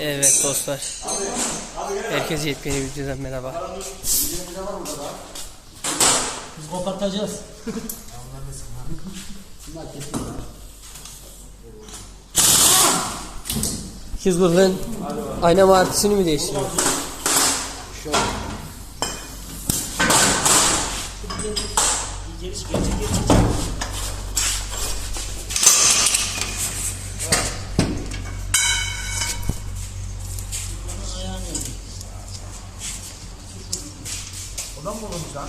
Evet dostlar. Herkese yepyeni videodan merhaba. Biz kopartacağız. Hizbur'un ayna martısını mı değiştiriyor? Geliş geç geç. Ondan mı bulunmuş lan?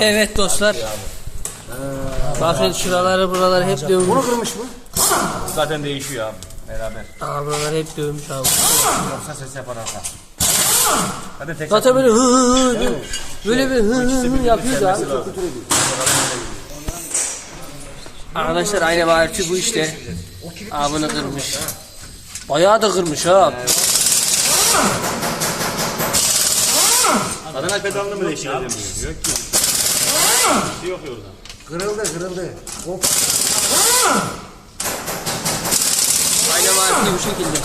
Evet dostlar. Bakın şuraları buraları hep dövmüş. Bunu kırmış mı? Zaten değişiyor abi. Beraber. Aa buralar hep dövmüş abi. Yoksa ses yapar arka. Hadi tek Zaten böyle hı hı hı hı. Böyle bir hı hı hı yapıyoruz abi. Arkadaşlar aynı martı bu işte. Abını kırmış. Bayağı da kırmış ha. Adana pedalını mı değiştirelim diyor. Yok ki. Şey yok orada. Kırıldı kırıldı. Hop. Aynı martı bu şekilde.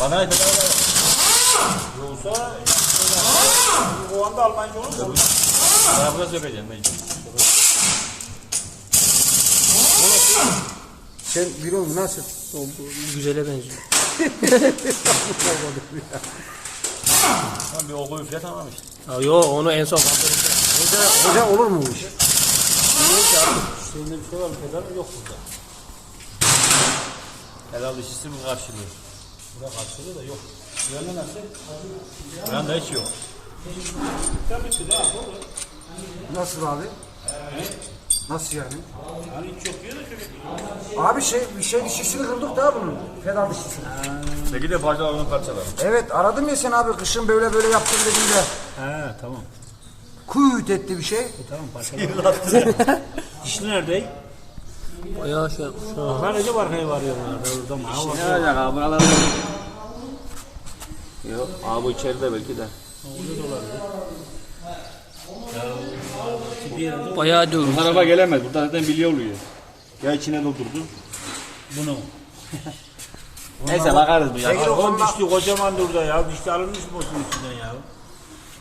Adana yok. Yoksa o anda Almanca olur mu? Arabada sökeceğim mecbur. Sen bir oldu nasıl? O, bu güzele benziyor. Tamam bir oku üfle tamam işte. Yo onu en son kaldırırız. Hoca, hoca olur mu bu iş? Şimdi bir şey var mı? Pedal yok burada. Pedal dişisi mi karşılıyor? Burada karşılıyor da yok. Yönde nasıl? Yönde hiç yok. Nasıl abi? Nasıl yani? Hani hiç yok diyor da çocuk. Abi şey bir şey dişisini kırdık da bunun. Pedal dişisini. Peki de parçalarını parçalar. Evet aradım ya sen abi kışın böyle böyle yaptım dediğinde. He tamam. Kuyut etti bir şey. Tamam parçalar. Dişli nerede? Bayağı şey yapmış. ha. Sadece arkaya varıyorlar. Orada mı? Ne olacak abi buralarda? Yok abi içeride belki de. Bir yerde Bayağı dövmüş. Bu tarafa gelemez. Burada zaten bilye oluyor. Ya içine doldurdu. bunu. Neyse bakarız bu ya. Peki o dişli kocaman durda ya. Dişli alınmış mı olsun içinden ya?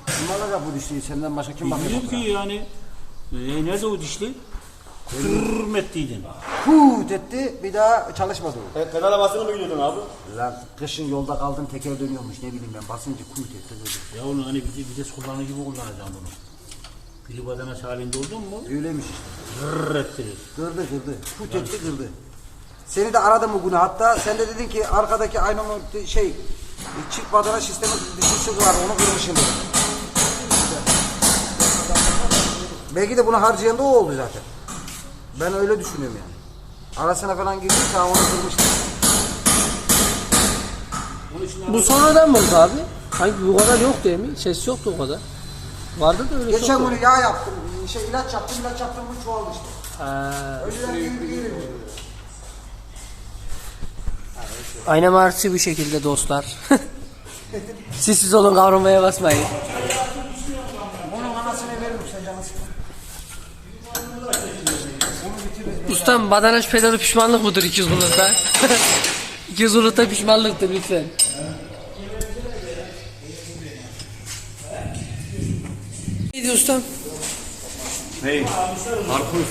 kim alacak bu dişliyi senden başka kim Bilmiyorum bakacak? ki yani. E, nerede o dişli? Tırrrm ettiydin. Kuyut etti bir daha çalışmadı o. E, pedala basını mı gidiyordun abi? Lan kışın yolda kaldım teker dönüyormuş ne bileyim ben basınca kuyut etti. Ya onu hani bir vites kullanır gibi kullanacağım bunu. Pili badanaş halinde oldun mu? Öyleymiş ettirir. Kırdı kırdı. Kuyut etti kırdı. Seni de aradım bugün hatta sen de dedin ki arkadaki aynı o şey çift badana sistemi dişisi var onu kırmışım. Belki de bunu harcayan da o oldu zaten. Ben öyle düşünüyorum yani. Arasına falan girdi tamam onu kırmıştım. Bu sonradan mı oldu abi? Sanki bu kadar yok değil mi? Ses yoktu o kadar. Vardı da öyle Geçen çok. günü yağ yaptım, şey ilaç yaptım, ilaç yaptım bu çoğaldı işte. Önceden büyük büyük. Ayna martı bu şekilde dostlar. siz siz olun kavramaya basmayın. Onun anasını veririm sen canı sıkma. Ustam badanaş pedalı pişmanlık mıdır 200 bulutta? 200 bulutta pişmanlıktır lütfen. Neydi ustam? Hey. Karpuz.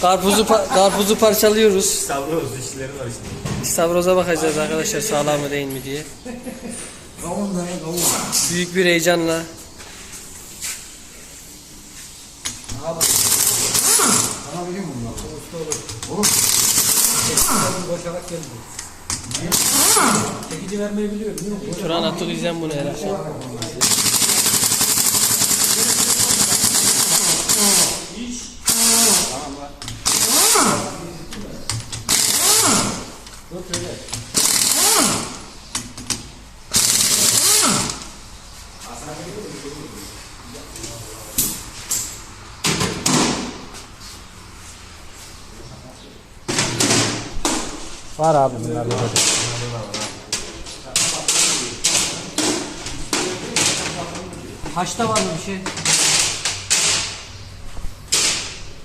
Karpuzu pa- karpuzu parçalıyoruz. Savroz dişleri var işte. İstavroza bakacağız arkadaşlar sağlam mı değil mi diye. Kavun da kavun. Büyük bir heyecanla. Sana bileyim bunlar. Oğlum. Boşarak geldi. Çekici vermeyi biliyor değil mi? Turan attık izlen bunu herhalde. Var abi bunlar da. Haçta var mı bir şey?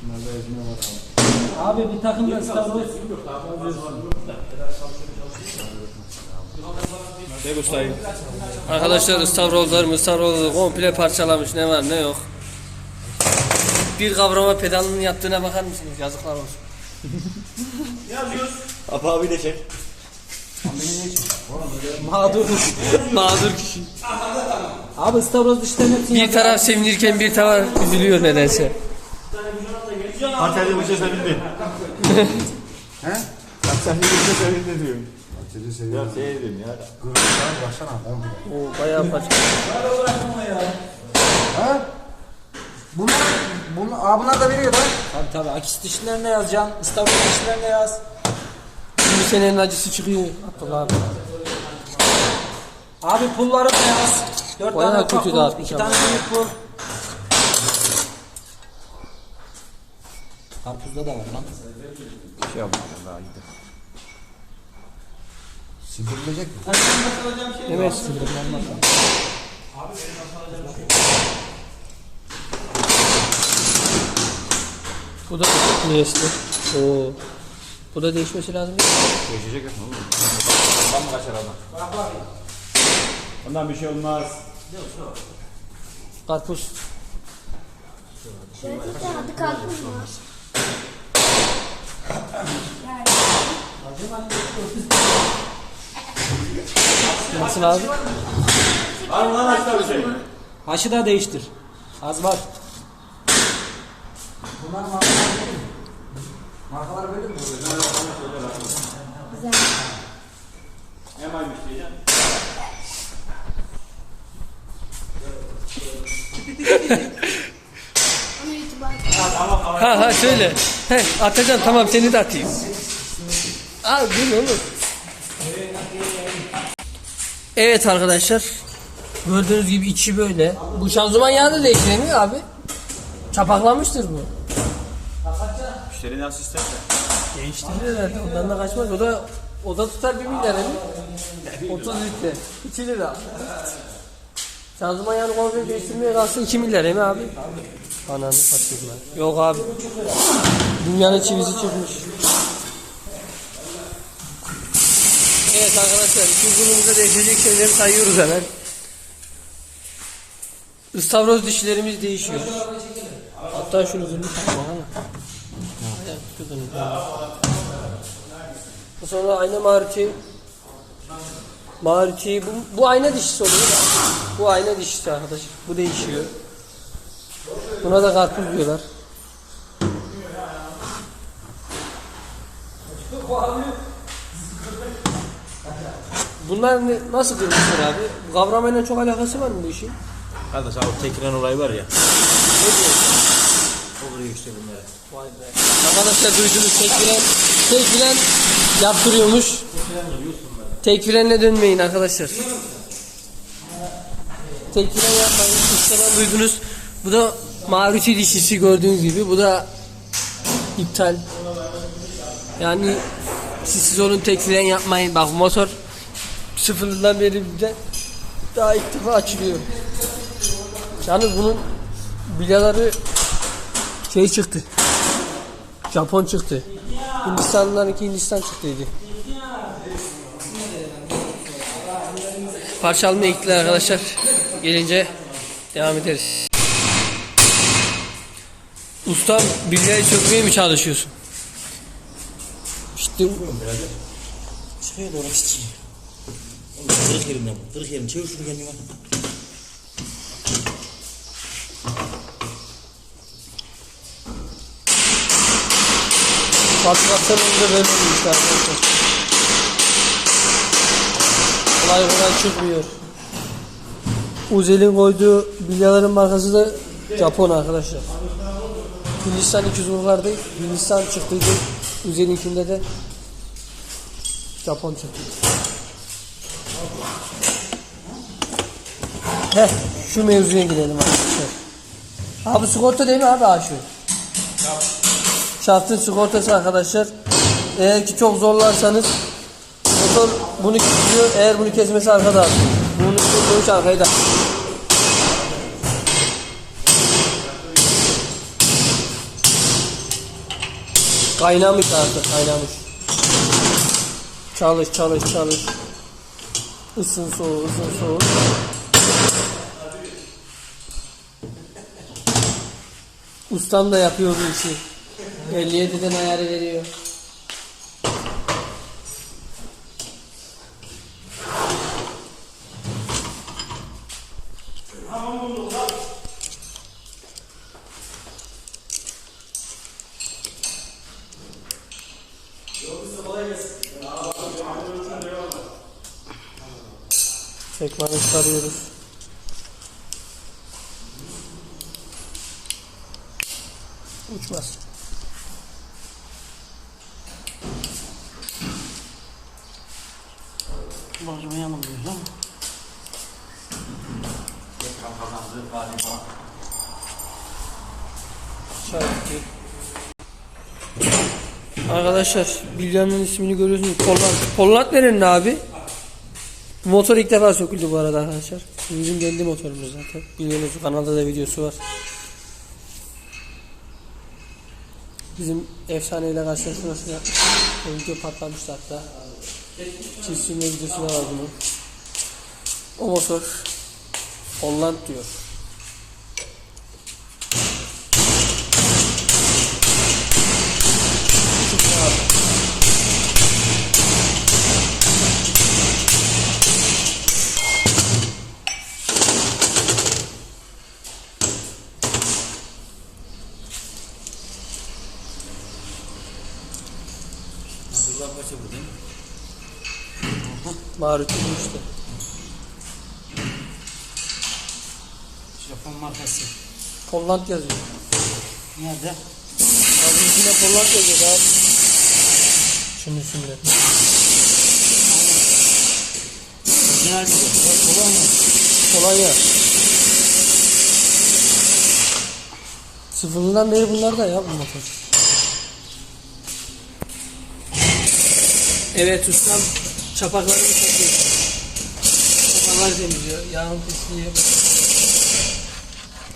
Abi bir takım da stavroz. Çek ustayı. Arkadaşlar ıstavrozlarımı ıstavrozları komple parçalamış ne var ne yok. Bir kavrama pedalının yaptığına bakar mısınız? Yazıklar olsun. Apa abi de çek. Mağdur. Mağdur kişi. Abi ıstavroz dişlerin hepsini Bir taraf sevinirken bir taraf üzülüyor nedense. Parçayla bir şey sevindi. He? Parçayla bir şey sevindi diyorum. Açıcı Ya seviyorum. sevdim ya. Kırmızıdan komple. O bayağı parça. Ha? Bunlar, bunlar, aa, bunlar da veriyor lan. Tabii tabii akis dişlerine yazacaksın. İstavrit dişlerine yaz. Bu senenin acısı çıkıyor. Abdullah abi. Abi pulları da yaz. Dört Bayağı tane ufak pul, iki tane büyük pul. Karpuzda da var lan. Sindirilecek mi? Evet. Bu da niyesi. Oo. Bu da değişmesi lazım. değil mi? Değişecek mi oğlum? Tam mı kaçar adam? Ondan bir şey olmaz. Karpuz. Gerçekten adı karpuz mu? Nasıl abi? Var mı lan açta bir şey? Haşı da değiştir. Az var. Bunlar markalar böyle mi? Markalar böyle mi? Güzel. Ne maymış diyeceğim. Ha ha söyle. He atacağım tamam seni de atayım. Al dur oğlum. Evet arkadaşlar. Gördüğünüz gibi içi böyle. Bu şanzıman yağı da değiştiremiyor abi. Çapaklamıştır bu. Müşteri nasıl isterse. Değiştirir herhalde. Ondan da kaçmaz. O da o da tutar 1 milyar mi? 30 litre. 2 lira. Şanzıman yağını komple değiştirmeye kalksa 2 milyar mi abi? Ananı satayım. Yok abi. Dünyanın çivisi çıkmış. Evet arkadaşlar ikinci değişecek şeyleri sayıyoruz hemen. Istavroz dişlerimiz değişiyor. Hatta şunu bakalım. Evet, şuradan Sonra ayna maruti. Maruti bu, bu ayna dişisi oluyor. Bu ayna dişisi arkadaş. Bu değişiyor. Buna da karpuz diyorlar. Bunlar ne, nasıl kırmışlar abi? Kavramayla çok alakası var mı bu işin? Kardeş abi tekrar olayı var ya. Ne diyor? O vuruyor işte bunları. Vay be. Arkadaşlar duydunuz tek fren, tek fren yaptırıyormuş. Tek frenle dönmeyin arkadaşlar. Tek fren yapmayın. İşte duydunuz. Bu da Maruti dişisi gördüğünüz gibi. Bu da iptal. Yani siz, siz onun tek yapmayın. Bak motor sıfırından beri bir de daha ilk defa açılıyor. Yalnız bunun bilyaları şey çıktı. Japon çıktı. Hindistanlılarınki Hindistan çıktıydı. Parça almaya gittiler arkadaşlar. Gelince devam ederiz. Ustam bilyayı sökmeye mi çalışıyorsun? İşte Çıkıyor doğru çıkıyor. Kırık yerimden bu. Kırık yerim. Çevir şunu kendine. fabrikasyonunda böyle olmuş arkadaşlar. Kolay kolay çıkmıyor. Uzel'in koyduğu bilyaların markası da Japon arkadaşlar. Hindistan 200 vurlarda Hindistan çıktıydı. Uzel'inkinde de Japon çekik. Heh, şu mevzuya girelim arkadaşlar. Abi sigorta değil mi abi ha şu? Şaftın sigortası arkadaşlar. Eğer ki çok zorlarsanız motor bunu kesiyor. Eğer bunu kesmesi arkada. Bunu kesmemiş arkaya da. Kaynamış artık kaynamış. Çalış çalış çalış. Isın soğuk ısın soğuk. Ustam da yapıyor bu işi. 57'den ayarı veriyor. Arkadaşlar Bilya'nın ismini görüyorsunuz. Pollat. Pollat nerenin abi? Motor ilk defa söküldü bu arada arkadaşlar. Bizim kendi motorumuz zaten. Biliyorsunuz kanalda da videosu var. Bizim efsaneyle. O video patlamıştı hatta. Çiftçinin videosu da var bunun. O motor Holland diyor. Paşa bu değil mi? Maruti işte. Japon markası. Holland yazıyor. Nerede? Abi içine Holland yazıyor abi. Şunun üstünde. Orijinal bir Kolay mı? Kolay ya. Sıfırından beri bunlar da ya bu motor. Evet ustam çapaklarını takıyor. Çapaklar temizliyor. Yağın pisliği.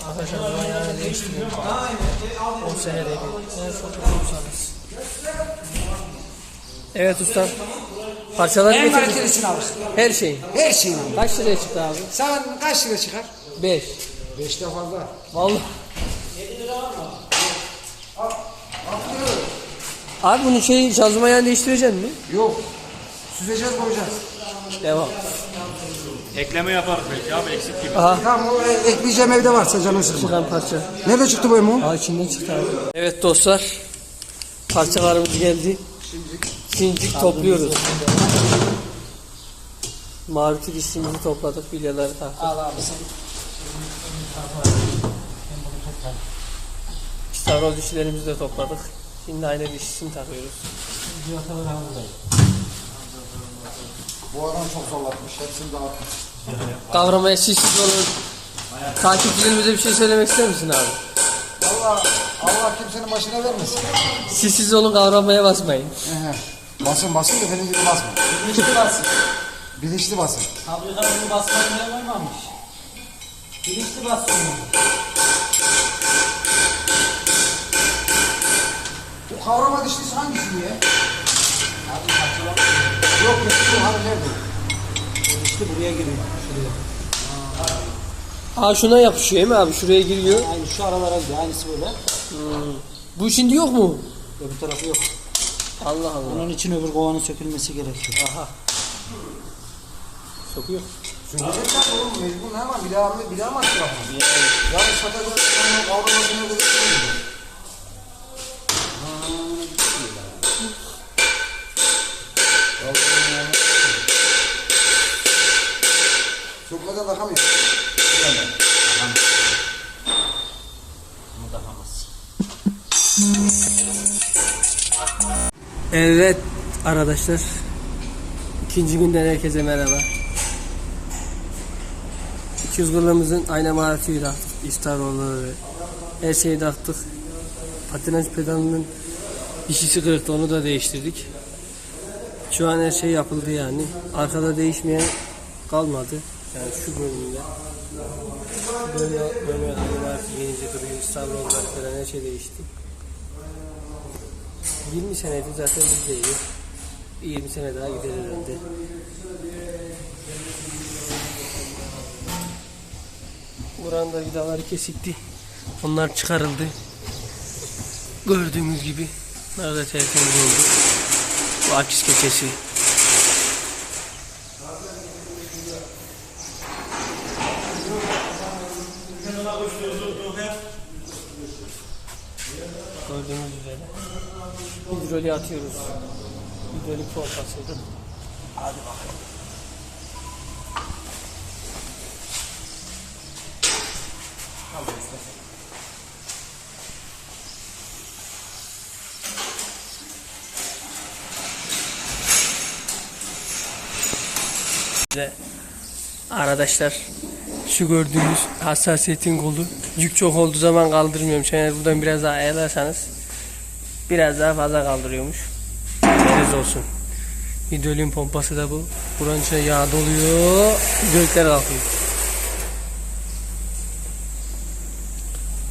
Arkadaşlar zaman yağını değiştiriyor. 10 senede bir. En olursanız. Evet ustam. Parçaları En getirdik. kalitelisini alırsın. Her şeyi. Her şeyini. Kaç liraya çıktı abi? Sen kaç lira çıkar? 5. Beşte fazla. Vallahi. Abi bunu şey şanzıman ayağını değiştireceksin mi? Yok. Süzeceğiz koyacağız. Devam. Ekleme yaparız belki abi eksik gibi. Aha Tamam o e- ekleyeceğim evde varsa canın sıkma. çıkan parça. Nerede çıktı bu emo? Aa içinden çıktı abi. Evet dostlar. Parçalarımız geldi. Sincik topluyoruz. Maruti dişimizi topladık. Bilyaları taktık. Al abi sen. Stavroz dişlerimizi de topladık. Şimdi aynı dişisini takıyoruz. Bu adam çok zorlatmış. Hepsini dağıtmış. Kavramaya şişsiz olun. Takipçilerimize bir şey söylemek ister misin abi? Allah, Allah kimsenin başına vermesin. Sessiz olun kavramaya basmayın. Basın basın da benim gibi basma. Bilinçli basın. Bilinçli basın. Fabrikanın basmayı ne koymamış? Bilinçli basın. Kavrama dişlisi hangisi diye? Yok yok bu hani nerede? İşte buraya giriyor. Şuraya. Aa şuna yapışıyor değil mi abi? Şuraya giriyor. Aynı şu aralara gidiyor. Aynısı böyle. Bu şimdi yok mu? Öbür tarafı yok. Allah Allah. Onun için öbür kovanın sökülmesi gerekiyor. Aha. Sokuyor. Söyleyecekler oğlum mecbur hemen bir daha bir daha mı açacak? Yarın satacak onun kavraması Bunu takamaz. Evet arkadaşlar. İkinci günden herkese merhaba. 200 gırlımızın ayna maharetiyle taktık. İftar rolleri. Her şeyi taktık. Patinaj pedalının dişisi kırıktı onu da değiştirdik. Şu an her şey yapıldı yani. Arkada değişmeyen kalmadı. Yani şu bölümde. Böyle böyle gelince duruyor. İftar rolleri falan her şey değişti. 20 senedir zaten bizdeyiz. Bir 20 sene daha gider herhalde. Buranın da vidaları kesikti. Onlar çıkarıldı. Gördüğünüz gibi. Bunlar da tertemiz oldu. Bu akis keçesi. Gördüğünüz üzere. Hidroliği atıyoruz. Hidrolik pompasıydı. Hadi bakalım. Size Arkadaşlar şu gördüğünüz hassasiyetin kolu yük çok olduğu zaman kaldırmıyorum. Şöyle buradan biraz daha ayarlarsanız biraz daha fazla kaldırıyormuş. Deniz olsun. Hidrolin pompası da bu. Buranın içine yağ doluyor. Hidrolikler kalkıyor.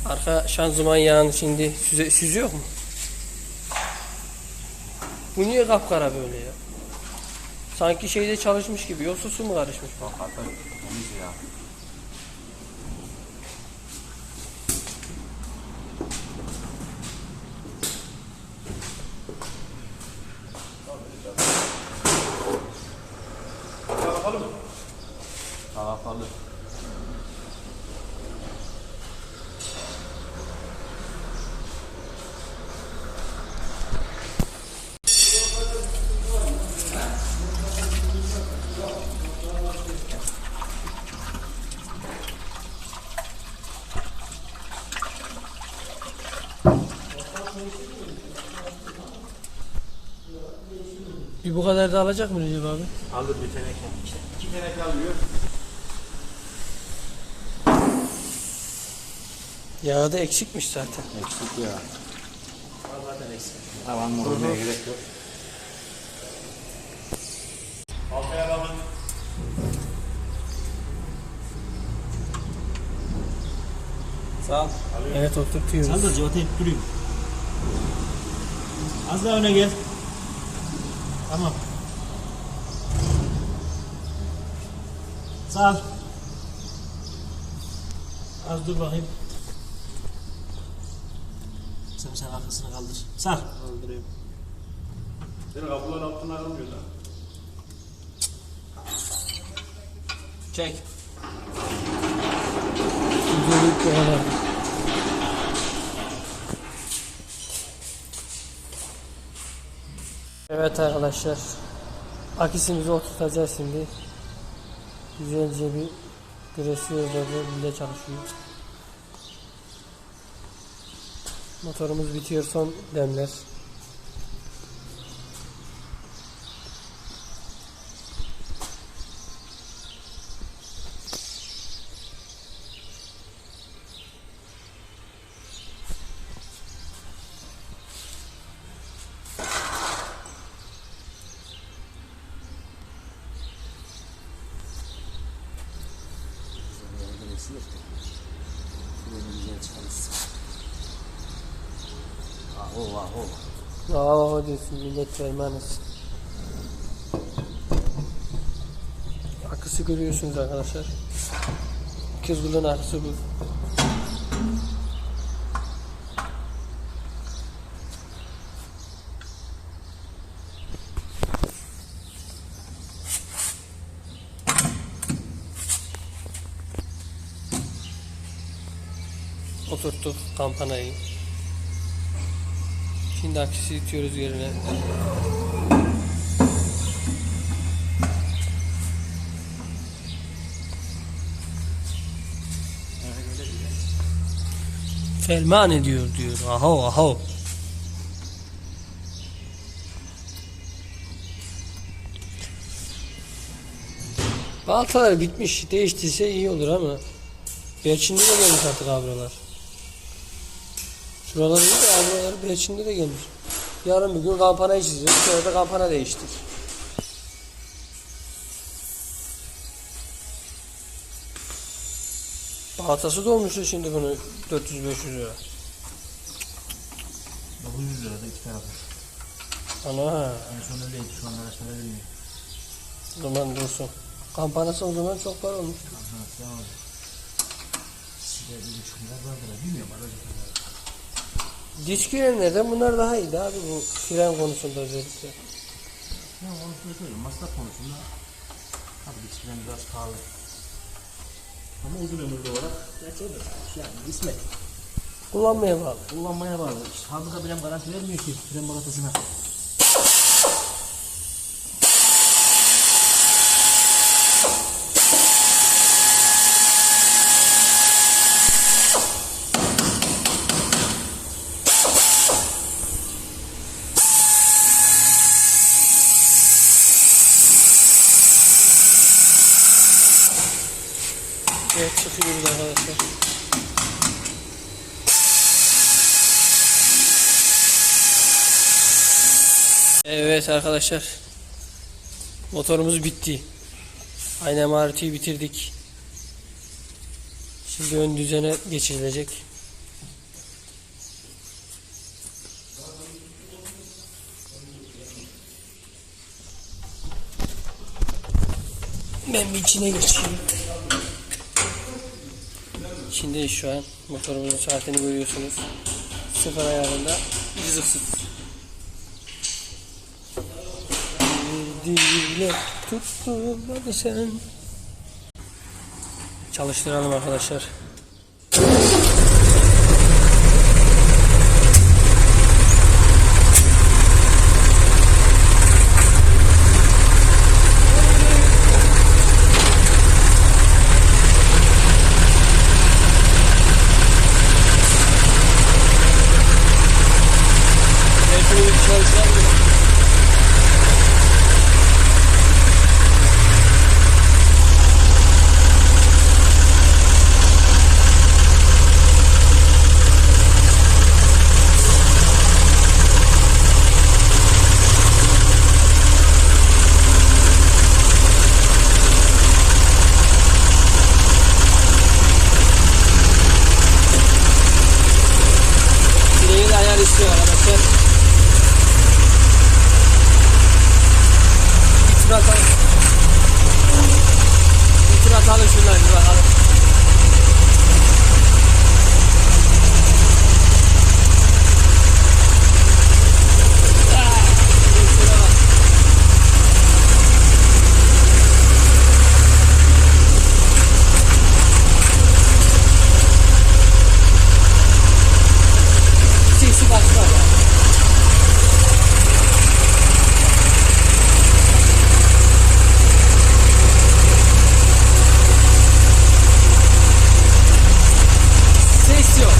Arka şanzıman yağını şimdi süze, süzüyor mu? Bu niye kapkara böyle ya? Sanki şeyde çalışmış gibi. Yoksa su mu karışmış? Kapalı. Bir bu kadar da alacak mı Recep abi? Alır bir teneke. İki tane kalıyor. Yağı da eksikmiş zaten. Eksik ya. Tavan vurmaya gerek yok. Altaya kalın. Sağ ol. Evet oturtuyoruz. Sen de cevap durayım. Az daha öne gel. Tamam. Sağ ol. Az dur bakayım. Sen sen arkasını kaldır. Sar. Kaldırıyorum. Senin kapıların altına almıyor da. Çek. Hidrolik bu kadar. Evet arkadaşlar. Akisimizi oturtacağız şimdi. Güzelce bir diresiyoruz bile çalışıyor. Motorumuz bitiyor son demler. Aho aho. Aa o diyorsun millet vermanız. Akısı görüyorsunuz arkadaşlar. Kızgılın akısı bu. Kampanayı. Şimdi aküsü itiyoruz yerine. Felman ediyor diyor. Aho aho. Baltalar bitmiş. Değiştirse iyi olur ama. Berçin'de de gelmiş artık avralar. Şuraları iyi de avraları Berçin'de de gelmiş. Yarın bir gün kampanayı çizeceğiz. Sonra da kampana değiştir. Baltası dolmuştu şimdi bunu 400-500 lira. 900 lirada iki tarafı. Ana En son öyleydi şu an araçlara bilmiyorum. o zaman dursun. Kampanası o zaman çok para olmuş. Ha, devam edelim. Size bir buçuk lira vardır. Bilmiyorum aracı kadar. Disk frenlerden bunlar daha iyiydi abi bu fren konusunda özellikle. Ya onu söyleyeyim. Masraf konusunda tabii bisikletin biraz pahalı. Ama uzun ömürlü olarak gerçi öyle. Yani ismet. Kullanmaya bağlı. Kullanmaya bağlı. İşte fabrika bile garanti vermiyor ki fren balatasına. Evet çıkıyoruz arkadaşlar. Evet arkadaşlar. Motorumuz bitti. Aynen Maruti'yi bitirdik. Şimdi ön düzene geçirilecek. Ben bir içine geçeyim. Şimdi şu an motorumuzun saatini görüyorsunuz. Sıfır ayarında cızık sıfır. Bir dille tutturmadı sen. Çalıştıralım arkadaşlar. İstiyor arkadaşlar. Bir tur atalım. Bir tur atalım bir bakalım. Ah, şuna bak. Sesi başka ya. Ses yok.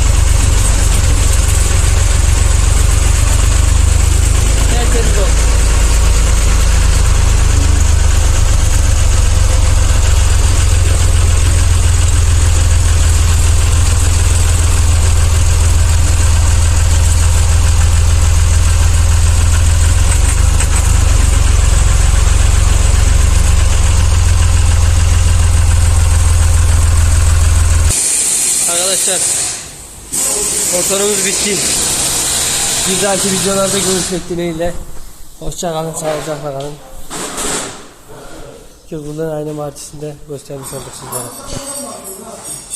Tertemiz oldu. Arkadaşlar motorumuz bitti. Bir dahaki videolarda görüşmek dileğiyle. Hoşça kalın, sağlıcakla kalın. Yılgınlığın aynı martisinde göstermiş olduk sizlere.